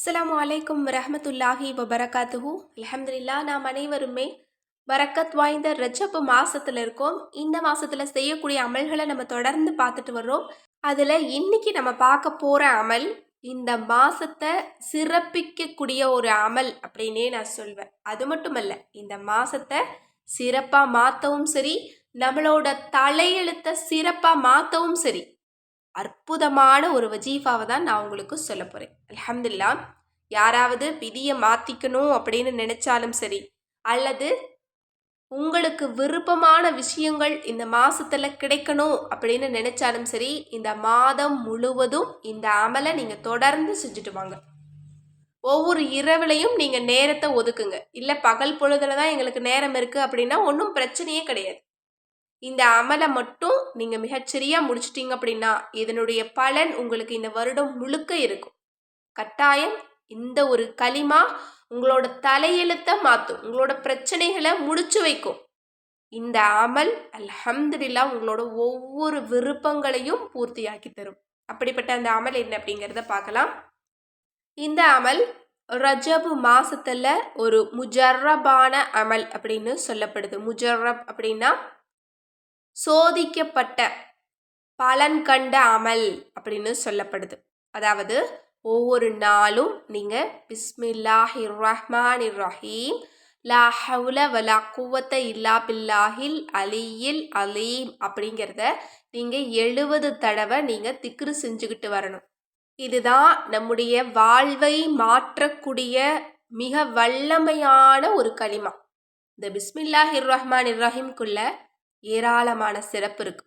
அஸ்லாம் அலைக்கும் ரஹமத்துல்லாஹி வபரகாத்துஹூ. அலமதுல்லா நாம் அனைவருமே வரக்கத் வாய்ந்த ரஜப்பு மாசத்துல இருக்கோம். இந்த மாசத்துல செய்யக்கூடிய அமல்களை நம்ம தொடர்ந்து பார்த்துட்டு வர்றோம். அதுல இன்னைக்கு நம்ம பார்க்க போற அமல் இந்த மாசத்தை சிறப்பிக்கக்கூடிய ஒரு அமல் அப்படின்னே நான் சொல்வேன். அது மட்டுமல்ல இந்த மாசத்தை சிறப்பாக மாற்றவும் சரி நம்மளோட தலையெழுத்தை சிறப்பாக மாற்றவும் சரி அற்புதமான ஒரு வஜீஃபாவை தான் நான் உங்களுக்கு சொல்ல போகிறேன் அலமதுல்லா யாராவது விதியை மாற்றிக்கணும் அப்படின்னு நினச்சாலும் சரி அல்லது உங்களுக்கு விருப்பமான விஷயங்கள் இந்த மாதத்தில் கிடைக்கணும் அப்படின்னு நினச்சாலும் சரி இந்த மாதம் முழுவதும் இந்த அமலை நீங்கள் தொடர்ந்து செஞ்சுட்டு வாங்க. ஒவ்வொரு இரவுலையும் நீங்கள் நேரத்தை ஒதுக்குங்க. இல்லை பகல் பொழுதுல தான் எங்களுக்கு நேரம் இருக்குது அப்படின்னா ஒன்றும் பிரச்சனையே கிடையாது. இந்த அமலை மட்டும் நீங்கள் மிகச்சரியாக முடிச்சிட்டீங்க அப்படின்னா இதனுடைய பலன் உங்களுக்கு இந்த வருடம் முழுக்க இருக்கும். கட்டாயம் இந்த ஒரு களிமா உங்களோட தலையெழுத்தை மாற்றும் உங்களோட பிரச்சனைகளை முடிச்சு வைக்கும். இந்த அமல் அல்ஹம்துலில்லா உங்களோட ஒவ்வொரு விருப்பங்களையும் பூர்த்தியாக்கி தரும். அப்படிப்பட்ட அந்த அமல் என்ன அப்படிங்கிறத பார்க்கலாம். இந்த அமல் ரஜபு மாசத்துல ஒரு முஜர்ரபான அமல் அப்படின்னு சொல்லப்படுது. முஜர்ரப் அப்படின்னா சோதிக்கப்பட்ட பலன் கண்ட அமல் அப்படின்னு சொல்லப்படுது. அதாவது ஒவ்வொரு நாளும் நீங்கள் பிஸ்மில்லாஹி ரஹ்மான் ரஹீம் லா ஹவுல வலா குவத்த இல்லா பில்லாஹில் அலியில் அலீம் அப்படிங்கிறத நீங்கள் எழுபது தடவை நீங்கள் திக்ரு செஞ்சுக்கிட்டு வரணும். இதுதான் நம்முடைய வாழ்வை மாற்றக்கூடிய மிக வல்லமையான ஒரு களிமா. இந்த பிஸ்மில்லாஹிர் ரஹ்மான் இர்ரஹீம்குள்ள ஏராளமான சிறப்பு இருக்கு.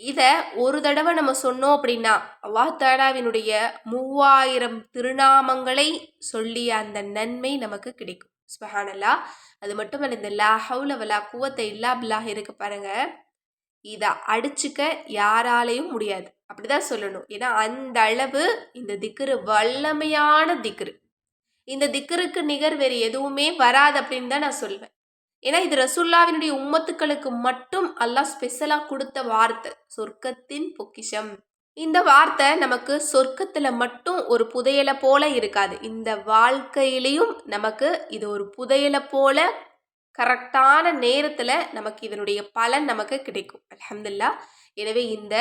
இதை ஒரு தடவை நம்ம சொன்னோம் அப்படின்னா அல்லாஹ் தாலாவினுடைய மூவாயிரம் திருநாமங்களை சொல்லிய அந்த நன்மை நமக்கு கிடைக்கும். ஸ்பஹானல்லா அது மட்டும் இல்லை இந்த லா ஹவுல வலா குவத்தை இல்லா பில்லாஹ் இருக்கு பாருங்க. இதை அடிச்சுக்க யாராலையும் முடியாது. அப்படிதான் சொல்லணும். ஏன்னா அந்த அளவு இந்த திக்ரு வல்லமையான திக்ரு. இந்த திக்ருக்கு நிகர் வேறு எதுவுமே வராது அப்படின்னு தான் நான் சொல்வேன். ஏன்னா இது ரசுல்லாவினுடைய உம்மத்துக்களுக்கு மட்டும் அல்லாஹ் ஸ்பெஷலாக கொடுத்த வார்த்தை. சொர்க்கத்தின் பொக்கிஷம். இந்த வார்த்தை நமக்கு சொர்க்கத்தில் மட்டும் ஒரு புதையலை போல இருக்காது. இந்த வாழ்க்கையிலையும் நமக்கு இது ஒரு புதையலை போல கரெக்டான நேரத்தில் நமக்கு இதனுடைய பலன் நமக்கு கிடைக்கும். அலமதுல்லா எனவே இந்த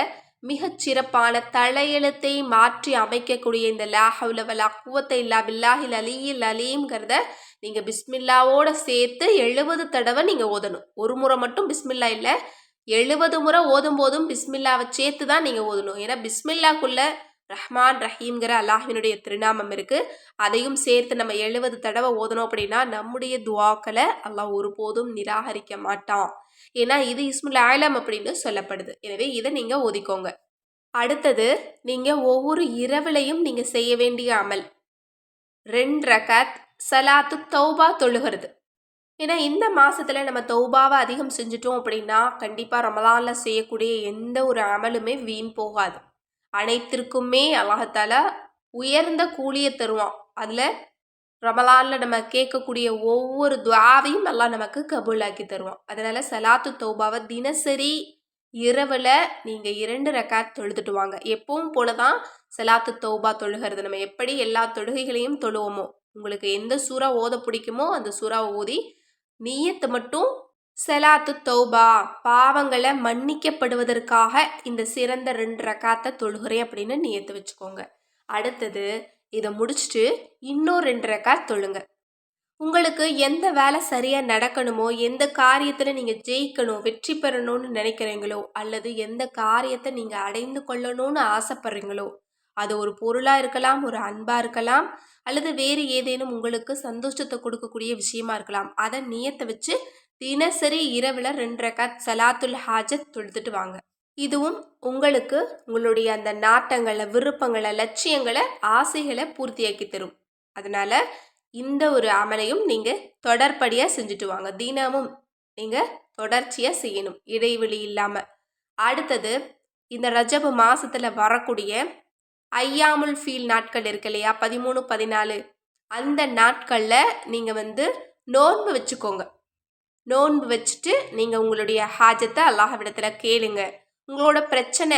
மிகச் சிறப்பான தலையெழுத்தை மாற்றி அமைக்கக்கூடிய இந்த லாஹவுல வலா குவத்தை இல்லா பில்லாஹில் அலியில் அலீம்ங்கிறத நீங்கள் பிஸ்மில்லாவோட சேர்த்து எழுபது தடவை நீங்கள் ஓதணும். ஒரு முறை மட்டும் பிஸ்மில்லா இல்லை எழுபது முறை ஓதும் போதும் பிஸ்மில்லாவை சேர்த்து தான் நீங்கள் ஓதணும். ஏன்னா பிஸ்மில்லாக்குள்ளே ரஹ்மான் ரஹீம்ங்கிற அல்லாஹினுடைய திருநாமம் இருக்குது அதையும் சேர்த்து நம்ம எழுபது தடவை ஓதணும் அப்படின்னா நம்முடைய துவாக்களை அல்லாஹ் ஒருபோதும் நிராகரிக்க மாட்டான். ஏன்னா இது இஸ்முல் ஆலம் அப்படின்னு சொல்லப்படுது. எனவே இதை நீங்கள் ஒதுக்கோங்க அடுத்தது நீங்கள் ஒவ்வொரு இரவுலையும் நீங்கள் செய்ய வேண்டிய அமல். ரெண்டு ரகாத் சலாத்து தௌபா தொழுகிறது. ஏன்னா இந்த மாதத்தில் நம்ம தௌபாவை அதிகம் செஞ்சுட்டோம் அப்படின்னா கண்டிப்பாக ரமலானில் செய்யக்கூடிய எந்த ஒரு அமலுமே வீண் போகாது. அனைத்திற்குமே அல்லாஹால உயர்ந்த கூலியை தருவான். அதில் ரமலானில் நம்ம கேட்கக்கூடிய ஒவ்வொரு துவாவையும் எல்லாம் நமக்கு கபூலாக்கி தருவான். அதனால் சலாத்து தௌபாவை தினசரி இரவில் நீங்கள் இரண்டு ரக்காத் தொழுதுட்டு வாங்க. எப்பவும் போல தான் சலாத்து தௌபா தொழுகிறது. நம்ம எப்படி எல்லா தொழுகைகளையும் தொழுவோமோ உங்களுக்கு எந்த சூறா ஓத பிடிக்குமோ அந்த சூறாவை ஓதி நீயத்தை மட்டும் செலாத்து தௌபா பாவங்களை மன்னிக்கப்படுவதற்காக இந்த சிறந்த ரெண்டு ரக்காத்தை தொழுகிறேன் அப்படின்னு நியத்து வச்சுக்கோங்க. அடுத்தது இதை முடிச்சுட்டு இன்னும் ரெண்டு ரக்கா தொழுங்க. உங்களுக்கு எந்த வேலை சரியாக நடக்கணுமோ எந்த காரியத்தில் நீங்கள் ஜெயிக்கணும் வெற்றி பெறணும்னு நினைக்கிறீங்களோ அல்லது எந்த காரியத்தை நீங்கள் அடைந்து கொள்ளணும்னு ஆசைப்படுறீங்களோ அது ஒரு பொருளாக இருக்கலாம் ஒரு அன்பாக இருக்கலாம் அல்லது வேறு ஏதேனும் உங்களுக்கு சந்தோஷத்தை கொடுக்கக்கூடிய விஷயமா இருக்கலாம் அதை நியத்தை வச்சு தினசரி இரவில் ரெண்டு ரக்காத் சலாத்துல் ஹாஜத் தொழுதுட்டு வாங்க. இதுவும் உங்களுக்கு உங்களுடைய அந்த நாட்டங்களை விருப்பங்களை லட்சியங்களை ஆசைகளை பூர்த்தியாக்கி தரும். அதனால இந்த ஒரு அமலையும் நீங்கள் தொடர்படியாக செஞ்சுட்டு வாங்க. தினமும் நீங்கள் தொடர்ச்சியாக செய்யணும். இடைவெளி இல்லாமல் அடுத்தது இந்த ரஜப மாதத்தில் வரக்கூடிய ஐயாமுல் ஃபீல் நாட்கள் இருக்கு இல்லையா? பதிமூணு பதினாலு. அந்த நாட்களில் நீங்கள் வந்து நோன்பு வச்சுக்கோங்க. நோன்பு வச்சுட்டு நீங்கள் உங்களுடைய ஹாஜத்தை அல்லாஹ்விடத்தில் கேளுங்க. உங்களோட பிரச்சனை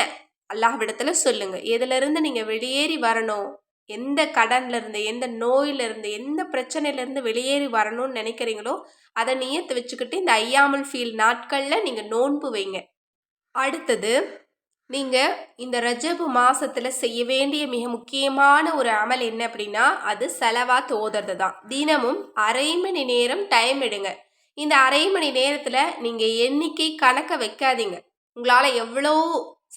அல்லாஹ்விடத்தில் சொல்லுங்கள் எதுலேருந்து நீங்கள் வெளியேறி வரணும்? எந்த கடன்லேருந்து எந்த நோயிலிருந்து எந்த பிரச்சனையிலேருந்து வெளியேறி வரணும்னு நினைக்கிறீங்களோ அதை நியத்து வச்சுக்கிட்டு இந்த ஐயாமல் ஃபீல் நாட்களில் நீங்கள் நோன்பு வைங்க. அடுத்தது நீங்கள் இந்த ரஜபு மாதத்தில் செய்ய வேண்டிய மிக முக்கியமான ஒரு அமல் என்ன அப்படின்னா அது செலவாக தோதுறது தான் தினமும் அரை மணி நேரம் டைம் எடுங்க. இந்த அரை மணி நேரத்தில் நீங்கள் எண்ணிக்கை கணக்க வைக்காதீங்க. உங்களால் எவ்வளோ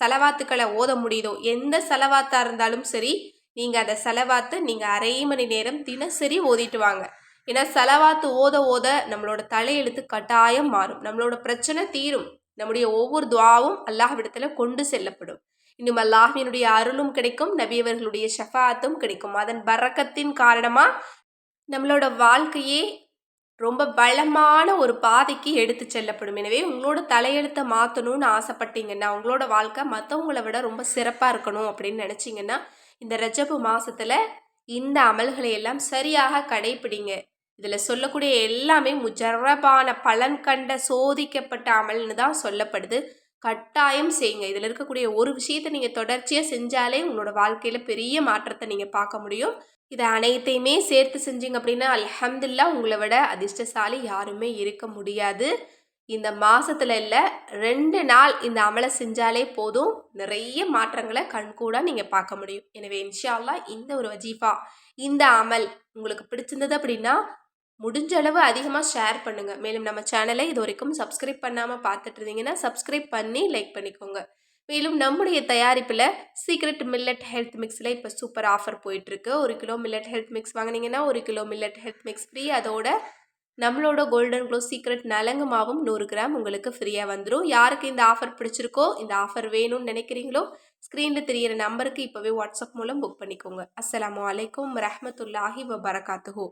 செலவாத்துக்களை ஓத முடியுதோ எந்த செலவாத்தாக இருந்தாலும் சரி நீங்கள் அதை செலவாத்து நீங்கள் அரை மணி நேரம் தினசரி ஓதிட்டு வாங்க. ஏன்னா செலவாத்து ஓத ஓத நம்மளோட தலையெழுத்து கட்டாயம் மாறும். நம்மளோட பிரச்சனை தீரும். நம்முடைய ஒவ்வொரு துவாவும் அல்லாஹ்விடத்தில் கொண்டு செல்லப்படும். இன்னும் அல்லாஹினுடைய அருளும் கிடைக்கும் நபியவர்களுடைய ஷஃபாத்தும் கிடைக்கும். அதன் பறக்கத்தின் காரணமாக நம்மளோட வாழ்க்கையே ரொம்ப பலமான ஒரு பாதைக்கு எடுத்து செல்லப்படும். எனவே உங்களோட தலையெழுத்தை மாற்றணும்னு ஆசைப்பட்டீங்கன்னா உங்களோட வாழ்க்கை மற்றவங்கள விட ரொம்ப சிறப்பாக இருக்கணும் அப்படின்னு நினச்சிங்கன்னா இந்த ரஜப்பு மாதத்தில் இந்த அமல்களை எல்லாம் சரியாக கடைப்பிடிங்க. இதில் சொல்லக்கூடிய எல்லாமே முஜரபான பலன் கண்ட சோதிக்கப்பட்ட அமல்னு தான் சொல்லப்படுது. கட்டாயம் செய்யுங்க. இதில் இருக்கக்கூடிய ஒரு விஷயத்தை நீங்கள் தொடர்ச்சியாக செஞ்சாலே உங்களோட வாழ்க்கையில் பெரிய மாற்றத்தை நீங்கள் பார்க்க முடியும். இதை அனைத்தையுமே சேர்த்து செஞ்சீங்க அப்படின்னா அல்ஹம்துல்லா உங்களை விட அதிர்ஷ்டசாலி யாருமே இருக்க முடியாது. இந்த மாதத்தில் இல்லை ரெண்டு நாள் இந்த அமலை செஞ்சாலே போதும். நிறைய மாற்றங்களை கண்கூடாக நீங்கள் பார்க்க முடியும். எனவே இன்ஷால்லா இந்த ஒரு வஜீஃபா இந்த அமல் உங்களுக்கு பிடிச்சிருந்தது அப்படின்னா முடிஞ்ச அளவு அதிகமாக ஷேர் பண்ணுங்கள் மேலும் நம்ம சேனலை இது வரைக்கும் சப்ஸ்கிரைப் பண்ணாமல் பார்த்துட்டு இருந்தீங்கன்னா சப்ஸ்கிரைப் பண்ணி லைக் பண்ணிக்கோங்க. மேலும் நம்முடைய தயாரிப்பில் சீக்ரெட் மில்லட் ஹெல்த் மிக்ஸில் இப்போ சூப்பர் ஆஃபர் போயிட்டுருக்கு. ஒரு கிலோ மில்லட் ஹெல்த் மிக்ஸ் வாங்கினீங்கன்னா ஒரு kilo millet health mix free அதோட நம்மளோட கோல்டன் க்ளோ சீக்ரெட் நலங்கு மாவும் நூறு கிராம் உங்களுக்கு ஃப்ரீயாக வந்துடும் யாருக்கு இந்த ஆஃபர் பிடிச்சிருக்கோ இந்த ஆஃபர் வேணும்னு நினைக்கிறீங்களோ ஸ்க்ரீனில் தெரியிற நம்பருக்கு இப்போவே வாட்ஸ்அப் மூலம் புக் பண்ணிக்கோங்க. அஸ்லாம் வலைக்கம் ரஹமத்துல்லாஹி வபரகாத்துஹோ.